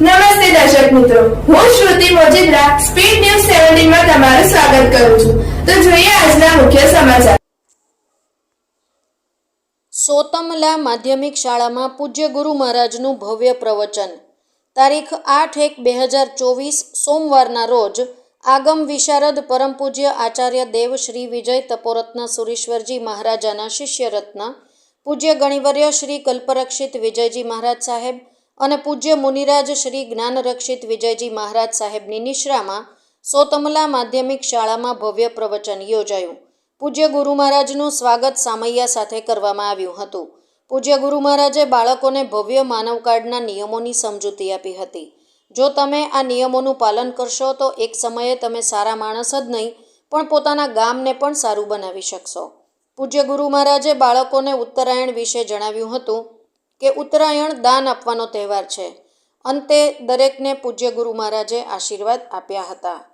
નમસ્તે દર્શક મિત્રો. હું શ્રુતિ મોજીદ્રા સ્પીડ ન્યૂઝ સેવન્ટીનમાં તમારું સ્વાગત કરું છું. તો જોઈએ આજના મુખ્ય સમાચાર. સોતમલા માધ્યમિક શાળામાં પૂજ્ય ગુરુ મહારાજનું ભવ્ય પ્રવચન. તારીખ આઠ એક બે હજાર ચોવીસ, સોમવારના રોજ, આગમ વિશારદ પરમ પૂજ્ય આચાર્ય દેવ શ્રી વિજય તપોરત્ન સુરેશ્વરજી મહારાજાના શિષ્યરત્ન, પૂજ્ય ગણિવર્ય શ્રી કલ્પરક્ષિત વિજયજી મહારાજ સાહેબ અને પૂજ્ય મુનિરાજ શ્રી જ્ઞાનરક્ષિત વિજયજી મહારાજ સાહેબની નિશ્રામાં સોતમલા માધ્યમિક શાળામાં ભવ્ય પ્રવચન યોજાયું. પૂજ્ય ગુરુ મહારાજનું સ્વાગત સામૈયા સાથે કરવામાં આવ્યું હતું. પૂજ્ય ગુરુ મહારાજે બાળકોને ભવ્ય માનવ કાર્ડના નિયમોની સમજૂતી આપી હતી. જો તમે આ નિયમોનું પાલન કરશો તો એક સમયે તમે સારા માણસ જ નહીં, પણ પોતાના ગામને પણ સારું બનાવી શકશો. પૂજ્ય ગુરુ મહારાજે બાળકોને ઉત્તરાયણ વિશે જણાવ્યું હતું કે ઉત્તરાયણ દાન આપવાનો તહેવાર છે. અંતે દરેકને પૂજ્ય ગુરુ મહારાજે આશીર્વાદ આપ્યા હતા.